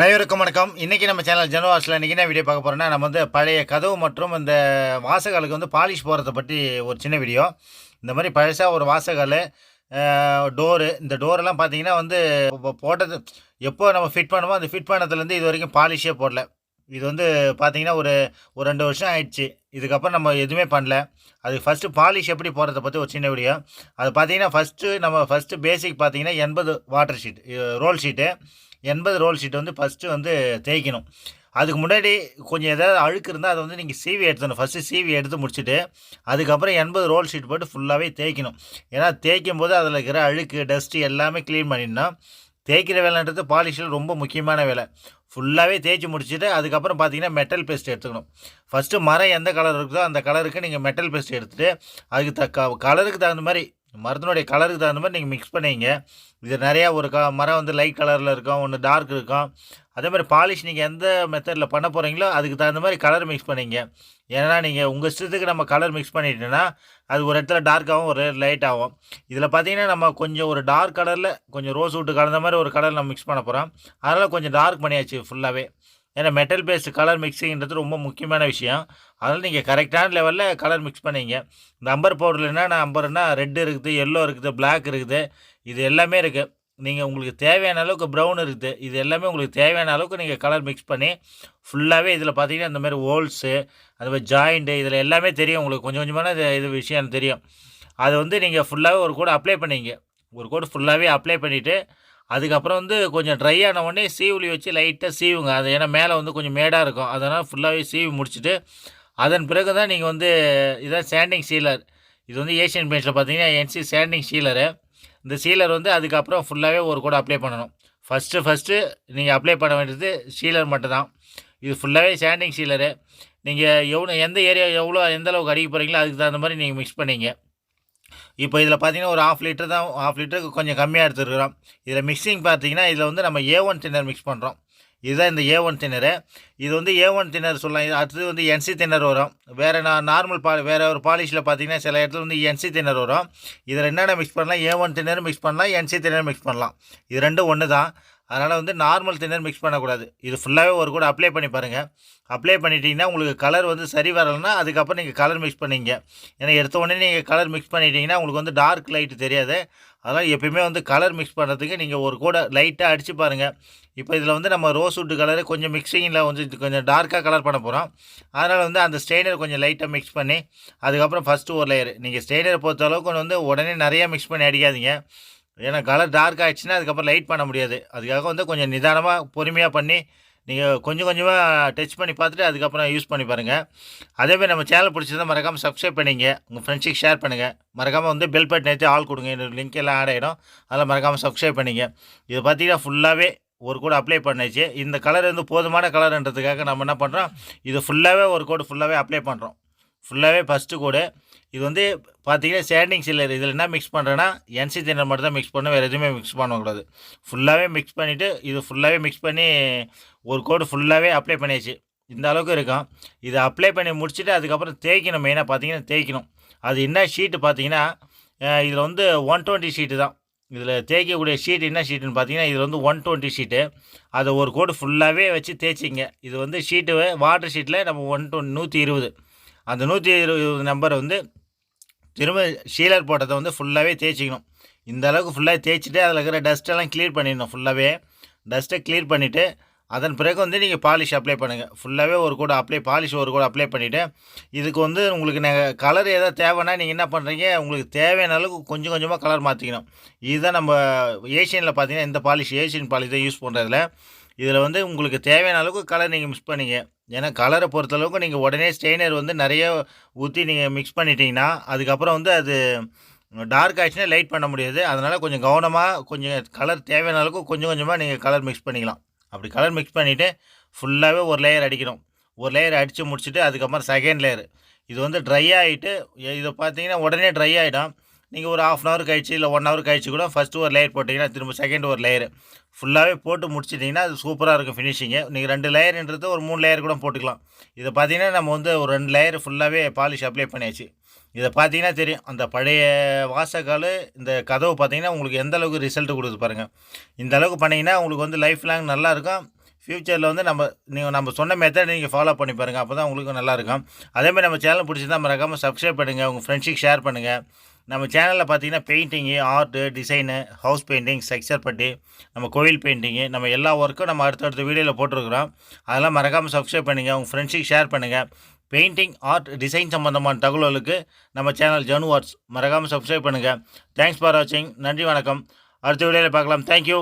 அனைவருக்கும் வணக்கம். இன்றைக்கி நம்ம சேனல் ஜனவாஸில் இன்றைக்கி என்ன வீடியோ பார்க்க போகிறோம்னா நம்ம வந்து பழைய கதவு மற்றும் இந்த வாசகாலுக்கு வந்து பாலிஷ் போகிறத பற்றி ஒரு சின்ன வீடியோ இந்த மாதிரி பழசாக ஒரு வாசகால் டோரு இந்த டோரெல்லாம் பார்த்தீங்கன்னா வந்து போட்டது எப்போ நம்ம ஃபிட் பண்ணுமோ அந்த ஃபிட் பண்ணதுலேருந்து இது வரைக்கும் பாலிஷே போடல. இது வந்து பார்த்தீங்கன்னா ஒரு ஒரு ரெண்டு வருஷம் ஆயிடுச்சு. இதுக்கப்புறம் நம்ம எதுவுமே பண்ணல. அது ஃபஸ்ட்டு பாலிஷ் எப்படி போடுறத பற்றி ஒரு சின்ன வீடியோ அது பார்த்தீங்கன்னா ஃபஸ்ட்டு நம்ம ஃபஸ்ட்டு பேசிக் பார்த்தீங்கன்னா எண்பது வாட்டர் ஷீட் ரோல் ஷீட்டு எண்பது ரோல் ஷீட் வந்து ஃபஸ்ட்டு வந்து தேய்க்கணும். அதுக்கு முன்னாடி கொஞ்சம் ஏதாவது அழுக்கு இருந்தால் அதை வந்து நீங்கள் சீவி எடுத்துடணும். ஃபஸ்ட்டு சீவி எடுத்து முடிச்சுட்டு அதுக்கப்புறம் எண்பது ரோல் ஷீட் போட்டு ஃபுல்லாகவே தேய்க்கணும். ஏன்னா தேய்க்கும் போது அதில் இருக்கிற அழுக்கு டஸ்ட்டு எல்லாமே க்ளீன் பண்ணிடணும். தேய்க்கிற வேலைன்றது பாலிஷில் ரொம்ப முக்கியமான வேலை. ஃபுல்லாகவே தேய்ச்சி முடிச்சுட்டு அதுக்கப்புறம் பார்த்தீங்கன்னா மெட்டல் பேஸ்ட் எடுத்துக்கணும். ஃபஸ்ட்டு மரம் எந்த கலர் இருக்குதோ அந்த கலருக்கு நீங்கள் மெட்டல் பேஸ்ட் எடுத்துகிட்டு அதுக்கு த கலருக்கு தகுந்த மாதிரி மருந்தினுடைய கலருக்கு தகுந்த மாதிரி நீங்கள் மிக்ஸ் பண்ணிங்க. இது நிறையா ஒரு க மரம் வந்து லைட் கலரில் இருக்கும் ஒன்று டார்க் இருக்கும். அதே மாதிரி பாலிஷ் நீங்கள் எந்த மெத்தடில் பண்ண போகிறீங்களோ அதுக்கு தகுந்த மாதிரி கலர் மிக்ஸ் பண்ணிங்க. ஏன்னா நீங்கள் உங்கள் இஷ்டத்துக்கு நம்ம கலர் மிக்ஸ் பண்ணிட்டோன்னா அது ஒரு இடத்துல டார்க்காகவும் ஒரு லைட் ஆகும். இதில் பார்த்தீங்கன்னா நம்ம கொஞ்சம் ஒரு டார்க் கலரில் கொஞ்சம் ரோஸ் விட்டு கலந்த மாதிரி ஒரு கலர் நம்ம மிக்ஸ் பண்ண போகிறோம் அதனால் கொஞ்சம் டார்க் பண்ணியாச்சு ஃபுல்லாகவே ஏன்னா மெட்டல் பேஸ்டு கலர் மிக்சிங்கிறது ரொம்ப முக்கியமான விஷயம். அதனால் நீங்கள் கரெக்டான லெவலில் கலர் மிக்ஸ் பண்ணிங்க. இந்த அம்பர் பவுடர்லன்னா நான் அம்பர்னா ரெட் இருக்குது எல்லோ இருக்குது பிளாக் இருக்குது. இது எல்லாமே இருக்குது நீங்கள் உங்களுக்கு தேவையான அளவுக்கு ப்ரௌன் இருக்குது. இது எல்லாமே உங்களுக்கு தேவையான அளவுக்கு நீங்கள் கலர் மிக்ஸ் பண்ணி ஃபுல்லாகவே இதில் பார்த்தீங்கன்னா இந்த மாதிரி ஹோல்ஸு அது மாதிரி ஜாயிண்ட்டு இதில் எல்லாமே தெரியும். உங்களுக்கு கொஞ்சம் கொஞ்சமான இது இது விஷயம் தெரியும். அதை வந்து நீங்கள் ஃபுல்லாகவே ஒரு கூட அப்ளை பண்ணிங்க. ஒரு கோடு ஃபுல்லாகவே அப்ளை பண்ணிவிட்டு அதுக்கப்புறம் வந்து கொஞ்சம் ட்ரை ஆன உடனே சீவுலி வச்சு லைட்டாக சீவுங்க. அது ஏன்னா மேலே வந்து கொஞ்சம் மேடாக இருக்கும். அதனால் ஃபுல்லாகவே சீவி முடிச்சுட்டு அதன் பிறகு தான் நீங்கள் வந்து இதான் சேண்டிங் சீலர் இது வந்து ஏஷியன் பெயிண்ட்ஸில் பார்த்தீங்கன்னா என்சி சேண்டிங் சீலரு இந்த சீலர் வந்து அதுக்கப்புறம் ஃபுல்லாகவே ஒரு கூட அப்ளை பண்ணணும். ஃபஸ்ட்டு ஃபஸ்ட்டு நீங்கள் அப்ளை பண்ண வேண்டியது சீலர் மட்டும்தான். இது ஃபுல்லாகவே சேண்டிங் சீலரு நீங்கள் எவ்வளோ எந்த ஏரியா எவ்வளோ எந்த அளவுக்கு அடிக்க போகிறீங்களோ அதுக்கு தகுந்த மாதிரி நீங்கள் மிக்ஸ் பண்ணிங்க. இப்போ இதில் பார்த்தீங்கன்னா ஒரு ஆஃப் லிட்டர் தான் ஆஃப் லிட்டருக்கு கொஞ்சம் கம்மியாக எடுத்துருக்குறோம். இதில் மிக்சிங் பார்த்தீங்கன்னா இதில் வந்து நம்ம ஏ ஒன் தின்னர் மிக்ஸ் பண்ணுறோம் இதுதான் இந்த ஏ ஒன் திணறு. இது வந்து ஏ ஒன் தின்னர் சொல்லலாம். இது அடுத்தது வந்து என்சி தின்னர் வரும். வேறு நான் நார்மல் பா வேறு ஒரு பாலிஷில் பார்த்தீங்கன்னா சில இடத்துல வந்து என்சி தின்னர் வரும். இதில் என்னென்ன மிக்ஸ் பண்ணலாம்? ஏ ஒன் தின்னர் மிக்ஸ் பண்ணலாம். என்சி தின்னர் மிக்ஸ் பண்ணலாம். இது ரெண்டும் ஒன்று தான் அதனால் வந்து நார்மல் தின்னர் மிக்ஸ் பண்ணக்கூடாது. இது ஃபுல்லாகவே ஒரு கூட அப்ளை பண்ணி பாருங்கள் அப்ளை பண்ணிட்டீங்கன்னா உங்களுக்கு கலர் வந்து சரி வரலைன்னா அதுக்கப்புறம் நீங்கள் கலர் மிக்ஸ் பண்ணிங்க. ஏன்னா எடுத்த உடனே நீங்கள் கலர் மிக்ஸ் பண்ணிட்டீங்கன்னா உங்களுக்கு வந்து டார்க் லைட்டு தெரியாது. அதனால் எப்பயுமே வந்து கலர் மிக்ஸ் பண்ணுறதுக்கு நீங்கள் ஒரு கூட லைட்டாக அடித்து பாருங்கள் இப்போ இதில் வந்து நம்ம ரோஸ் வுட்டு கலரு கொஞ்சம் மிக்சிங்கில் வந்து கொஞ்சம் டார்க்காக கலர் பண்ண போகிறோம் அதனால் வந்து அந்த ஸ்டெயினர் கொஞ்சம் லைட்டாக மிக்ஸ் பண்ணி அதுக்கப்புறம் ஃபஸ்ட்டு ஒரு லேயர் நீங்கள் ஸ்டெயினரை பொறுத்த அளவுக்கு வந்து உடனே நிறையா மிக்ஸ் பண்ணி அடிக்காதீங்க. ஏன்னா கலர் டார்க் ஆகிடுச்சுன்னா அதுக்கப்புறம் லைட் பண்ண முடியாது. அதுக்காக வந்து கொஞ்சம் நிதானமாக பொறுமையாக பண்ணி நீங்கள் கொஞ்சம் கொஞ்சமாக டச் பண்ணி பார்த்துட்டு அதுக்கப்புறம் யூஸ் பண்ணி பாருங்கள் அதேமாதிரி நம்ம சேனல் பிடிச்சதை மறக்காமல் சப்ஸ்கிரைப் பண்ணிங்க. உங்கள் ஃப்ரெண்ட்ஸுக்கு ஷேர் பண்ணுங்கள் மறக்காமல் வந்து பெல் பட்டன் நேற்று ஆள் கொடுங்க. என்னோட லிங்க் எல்லாம் ஆட் ஆகிடும் அதில் மறக்காமல் சப்ஸ்கிரைப் பண்ணிங்க. இது பார்த்தீங்கன்னா ஃபுல்லாகவே ஒரு கோடு அப்ளை பண்ணிச்சு. இந்த கலர் வந்து போதுமான கலர்ன்றதுக்காக நம்ம என்ன பண்ணுறோம் இது ஃபுல்லாகவே ஒரு கோடு ஃபுல்லாகவே அப்ளை பண்ணுறோம் ஃபுல்லாகவே ஃபஸ்ட்டு கோடு இது வந்து பார்த்தீங்கன்னா சேண்டிங் சில்லர் இதில் என்ன மிக்ஸ் பண்ணுறேன்னா என்சி தின்னர் மட்டும் தான் மிக்ஸ் பண்ணணும் வேறு எதுவுமே மிக்ஸ் பண்ணக்கூடாது. ஃபுல்லாகவே மிக்ஸ் பண்ணிவிட்டு இது ஃபுல்லாகவே மிக்ஸ் பண்ணி ஒரு கோடு ஃபுல்லாகவே அப்ளை பண்ணியாச்சு. இந்த அளவுக்கு இருக்கும். இதை அப்ளை பண்ணி முடிச்சுட்டு அதுக்கப்புறம் தேய்க்கணும் மெயினாக பார்த்தீங்கன்னா தேய்க்கணும். அது என்ன ஷீட்டு பார்த்தீங்கன்னா இதில் வந்து ஒன் டுவெண்ட்டி ஷீட்டு தான். இதில் தேய்க்கக்கூடிய ஷீட் என்ன ஷீட்டுன்னு பார்த்தீங்கன்னா இதில் வந்து ஒன் டுவெண்ட்டி ஷீட்டு அதை ஒரு கோடு ஃபுல்லாகவே வச்சு தேய்ச்சிங்க. இது வந்து ஷீட்டு வாட்டர் ஷீட்டில் நம்ம ஒன் டுவெண்ட் நூற்றி இருபது. அந்த நூற்றி இருபது நம்பரை வந்து திரும்ப ஷீலர் போட்டதை வந்து ஃபுல்லாகவே தேய்ச்சிக்கணும். இந்த அளவுக்கு ஃபுல்லாக தேய்ச்சிட்டு அதில் இருக்கிற டஸ்ட்டெல்லாம் க்ளியர் பண்ணிடணும் ஃபுல்லாகவே டஸ்ட்டை க்ளியர் பண்ணிவிட்டு அதன் பிறகு வந்து நீங்கள் பாலிஷ் அப்ளை பண்ணுங்கள் ஃபுல்லாகவே ஒரு கூட அப்ளை பாலிஷ் ஒரு கூட அப்ளை பண்ணிவிட்டு இதுக்கு வந்து உங்களுக்கு நீங்கள் கலர் எதாவது தேவைன்னா நீங்கள் என்ன பண்ணுறீங்க உங்களுக்கு தேவையான அளவுக்கு கொஞ்சம் கொஞ்சமாக கலர் மாற்றிக்கணும் இதுதான் நம்ம ஏஷியனில் பார்த்தீங்கன்னா இந்த பாலிஷ் ஏஷியன் பாலிஷ் தான் யூஸ் பண்ணுறதுல இதில் வந்து உங்களுக்கு தேவையான அளவுக்கு கலர் நீங்கள் மிக்ஸ் பண்ணிங்க. ஏன்னா கலரை பொறுத்தளவுக்கு நீங்கள் உடனே ஸ்டெய்னர் வந்து நிறைய ஊற்றி நீங்கள் மிக்ஸ் பண்ணிட்டீங்கன்னா அதுக்கப்புறம் வந்து அது டார்க் ஆகிடுச்சுன்னா லைட் பண்ண முடியாது. அதனால் கொஞ்சம் கவனமாக கொஞ்சம் கலர் தேவையான அளவுக்கு கொஞ்சம் கொஞ்சமாக நீங்கள் கலர் மிக்ஸ் பண்ணிக்கலாம். அப்படி கலர் மிக்ஸ் பண்ணிவிட்டு ஃபுல்லாகவே ஒரு லேயர் அடிக்கணும். ஒரு லேயர் அடித்து முடிச்சுட்டு அதுக்கப்புறம் செகண்ட் லேயர் இது வந்து ட்ரை ஆகிட்டு இதை பார்த்தீங்கன்னா உடனே ட்ரை ஆகிடும் நீங்கள் ஒரு ஆஃப் அன் ஹவர் கழிச்சு இல்லை ஒன் ஹவர் கழிச்சு கூட ஃபஸ்ட்டு ஒரு லேயர் போட்டிங்கன்னா திரும்ப செகண்ட் ஒரு லேயர் ஃபுல்லாகவே போட்டு முடிச்சிட்டிங்கன்னா அது சூப்பராக இருக்கும் ஃபினிஷிங்கு நீங்கள் ரெண்டு லேயர்ன்றது ஒரு மூணு லேயர் கூட போட்டுக்கலாம். இதை பார்த்தீங்கன்னா நம்ம வந்து ஒரு ரெண்டு லேயர் ஃபுல்லாகவே பாலிஷ் அப்ளை பண்ணியாச்சு. இதை பார்த்தீங்கன்னா தெரியும். அந்த பழைய வாசக்கால் இந்த கதவு பார்த்தீங்கன்னா உங்களுக்கு எந்த அளவுக்கு ரிசல்ட் கொடுக்குது பாருங்கள் இந்த அளவுக்கு பண்ணிங்கன்னா உங்களுக்கு வந்து லைஃப் லாங் நல்லாயிருக்கும் ஃப்யூச்சரில் வந்து நம்ம நீங்கள் நம்ம சொன்ன மெத்தட் நீங்கள் ஃபாலோ பண்ணி பாருங்கள் அப்போ தான் உங்களுக்கு நல்லாயிருக்கும் அதேமாதிரி நம்ம சேனல் பிடிச்சிருந்தா மறக்காமல் சப்ஸ்கிரைப் பண்ணுங்கள் உங்கள் ஃப்ரெண்ட்ஸுக்கு ஷேர் பண்ணுங்கள் நம்ம சேனலில் பார்த்தீங்கன்னா painting art design house painting structure putty நம்ம கோயில் பெயிண்டிங்கு நம்ம எல்லா ஒர்க்கும் நம்ம அடுத்தடுத்த வீடியோவில் போட்டிருக்கிறோம். அதெல்லாம் மறக்காமல் சப்ஸ்கிரைப் பண்ணுங்கள் உங்கள் ஃப்ரெண்ட்ஸுக்கு ஷேர் பண்ணுங்கள் பெயிண்டிங் ஆர்ட் டிசைன் சம்மந்தமான தகவல்களுக்கு நம்ம சேனல் ஜனு ஆர்ட்ஸ் மறக்காமல் சப்ஸ்கிரைப் பண்ணுங்கள் தேங்க்ஸ் ஃபார் வாட்சிங் நன்றி வணக்கம். அடுத்த வீடியோவில் பார்க்கலாம். தேங்க்யூ